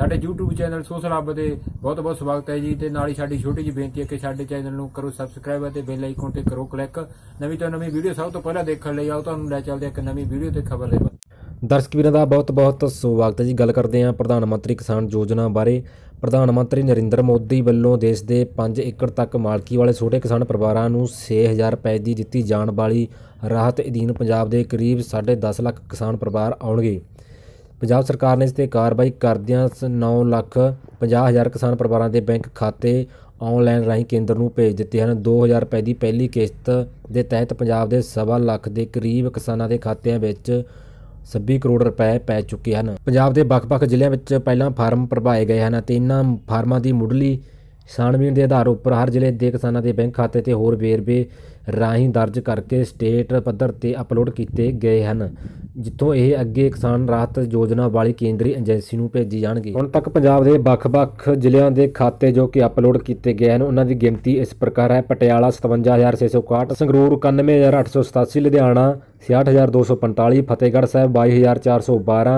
ਸਾਡੇ YouTube channel social ਹੱਬ ਦੇ ਬਹੁਤ ਬਹੁਤ ਸਵਾਗਤ ਹੈ ਜੀ ਤੇ ਨਾਲ ਹੀ ਸਾਡੀ ਛੋਟੀ ਜਿਹੀ ਬੇਨਤੀ ਹੈ ਕਿ ਸਾਡੇ ਚੈਨਲ ਨੂੰ ਕਰੋ ਸਬਸਕ੍ਰਾਈਬ ਅਤੇ ਬੈਲ ਆਈਕਨ ਤੇ ਕਰੋ ਕਲਿੱਕ ਨਵੀਂ ਤੋਂ ਨਵੀਂ ਵੀਡੀਓ ਸਭ ਤੋਂ ਪਹਿਲਾਂ ਦੇਖਣ ਲਈ ਆਓ, ਤੁਹਾਨੂੰ ਲੈ ਚੱਲਦੇ ਹਾਂ ਇੱਕ ਨਵੀਂ ਵੀਡੀਓ ਤੇ ਖਬਰ ਲੈ ਦਰਸ਼ਕ ਵੀਰਾਂ ਦਾ ਬਹੁਤ-ਬਹੁਤ ਸਵਾਗਤ ਹੈ ਜੀ। ਗੱਲ ਕਰਦੇ ਹਾਂ ਪ੍ਰਧਾਨ ਮੰਤਰੀ ਕਿਸਾਨ ਯੋਜਨਾ ਬਾਰੇ। ਪ੍ਰਧਾਨ ਮੰਤਰੀ ਨਰਿੰਦਰ ਮੋਦੀ ਵੱਲੋਂ ਦੇਸ਼ ਦੇ 5 ਏਕੜ ਤੱਕ ਮਾਲਕੀ ਵਾਲੇ ਛੋਟੇ ਕਿਸਾਨ ਪਰਿਵਾਰਾਂ ਨੂੰ 6000 ਰੁਪਏ ਦੀ ਦਿੱਤੀ ਜਾਣ ਵਾਲੀ ਰਾਹਤ ਅਧੀਨ ਪੰਜਾਬ ਦੇ ਕਰੀਬ 10.5 ਲੱਖ ਕਿਸਾਨ ਪਰਿਵਾਰ ਆਉਣਗੇ। ਪੰਜਾਬ ਸਰਕਾਰ ਨੇ ਇਸ ਤੇ ਕਾਰਵਾਈ ਕਰਦਿਆਂ 9 ਲੱਖ 50 ਹਜ਼ਾਰ ਕਿਸਾਨ ਪਰਿਵਾਰਾਂ ਦੇ ਬੈਂਕ ਖਾਤੇ ਆਨਲਾਈਨ ਰਾਹੀਂ ਕੇਂਦਰ ਨੂੰ ਭੇਜ ਦਿੱਤੇ ਹਨ। 2000 ਰੁਪਏ ਦੀ ਪਹਿਲੀ ਕਿਸ਼ਤ ਦੇ ਤਹਿਤ ਪੰਜਾਬ ਦੇ ਸਵਾ ਲੱਖ ਦੇ ਕਰੀਬ ਕਿਸਾਨਾਂ ਦੇ ਖਾਤਿਆਂ ਵਿੱਚ 26 ਕਰੋੜ ਰੁਪਏ ਪੈ ਚੁੱਕੇ ਹਨ। ਪੰਜਾਬ ਦੇ ਵੱਖ-ਵੱਖ ਜ਼ਿਲ੍ਹਿਆਂ ਵਿੱਚ ਪਹਿਲਾਂ ਫਾਰਮ ਭਰਵਾਏ ਗਏ ਹਨ ਅਤੇ ਇਹਨਾਂ ਫਾਰਮਾਂ ਦੀ ਮੁੱਢਲੀ ਛਾਣਬੀਣ ਦੇ ਆਧਾਰ ਉੱਪਰ ਹਰ ਜ਼ਿਲ੍ਹੇ ਦੇ ਕਿਸਾਨਾਂ ਦੇ ਬੈਂਕ ਖਾਤੇ ਤੇ ਹੋਰ ਵੇਰਵੇ ਰਾਹੀਂ ਦਰਜ ਕਰਕੇ ਸਟੇਟ ਪੱਧਰ ਤੇ ਅਪਲੋਡ ਕੀਤੇ ਗਏ ਹਨ। ਜਿੱਥੋਂ ਇਹ ਅੱਗੇ ਕਿਸਾਨ ਰਾਹਤ ਯੋਜਨਾ ਵਾਲੀ ਕੇਂਦਰੀ ਏਜੰਸੀ ਨੂੰ ਭੇਜੀ ਜਾਣਗੇ। ਹੁਣ ਤੱਕ ਪੰਜਾਬ ਦੇ ਵੱਖ-ਵੱਖ ਜ਼ਿਲ੍ਹਿਆਂ ਦੇ ਖਾਤੇ ਜੋ ਕਿ ਅਪਲੋਡ ਕੀਤੇ ਗਏ ਹਨ, ਉਹਨਾਂ ਦੀ ਗਿਣਤੀ ਇਸ ਪ੍ਰਕਾਰ ਹੈ। ਪਟਿਆਲਾ 57661 ਸੰਗਰੂਰ 91887 ਲੁਧਿਆਣਾ 66245 ਫਤਿਹਗੜ੍ਹ ਸਾਹਿਬ 22412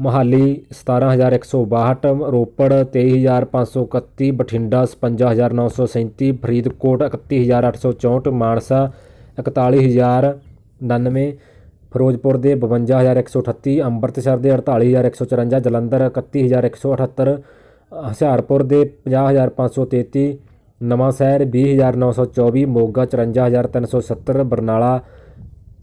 ਮੋਹਾਲੀ 17162 ਰੋਪੜ 23531 ਬਠਿੰਡਾ 55937 ਫਰੀਦਕੋਟ 31864 ਮਾਨਸਾ 41099 ਫਿਰੋਜ਼ਪੁਰ ਦੇ 52138 ਅੰਮ੍ਰਿਤਸਰ ਦੇ 48154 ਜਲੰਧਰ 31178 ਹੁਸ਼ਿਆਰਪੁਰ ਦੇ 50533 ਨਵਾਂ ਸ਼ਹਿਰ 20924 ਮੋਗਾ 54370 ਬਰਨਾਲਾ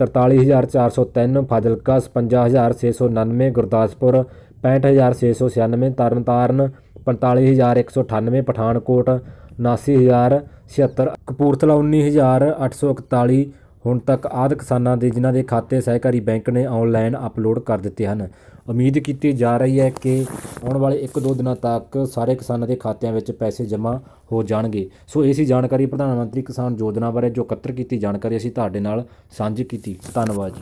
43403 ਫਾਜ਼ਿਲਕਾ 55699 ਗੁਰਦਾਸਪੁਰ 65696 ਤਰਨਤਾਰਨ 45198 ਪਠਾਨਕੋਟ 79076 ਕਪੂਰਥਲਾ 19841 ਹੁਣ ਤੱਕ ਆਦ ਕਿਸਾਨਾਂ ਦੇ ਜਿਨ੍ਹਾਂ ਦੇ ਖਾਤੇ ਸਹਿਕਾਰੀ ਬੈਂਕ ਨੇ ਆਨਲਾਈਨ ਅਪਲੋਡ ਕਰ ਦਿੱਤੇ ਹਨ। ਉਮੀਦ ਕੀਤੀ ਜਾ ਰਹੀ ਹੈ ਕਿ ਆਉਣ ਵਾਲੇ 1-2 ਦਿਨਾਂ ਤੱਕ ਸਾਰੇ ਕਿਸਾਨਾਂ ਦੇ ਖਾਤਿਆਂ ਵਿੱਚ ਪੈਸੇ ਜਮ੍ਹਾਂ ਹੋ ਜਾਣਗੇ। ਸੋ ਇਹ ਸੀ ਜਾਣਕਾਰੀ ਪ੍ਰਧਾਨ ਮੰਤਰੀ ਕਿਸਾਨ ਯੋਜਨਾ ਬਾਰੇ, ਜੋ ਇਕੱਤਰ ਕੀਤੀ ਜਾਣਕਾਰੀ ਅਸੀਂ ਤੁਹਾਡੇ ਨਾਲ ਸਾਂਝੀ ਕੀਤੀ। ਧੰਨਵਾਦ ਜੀ।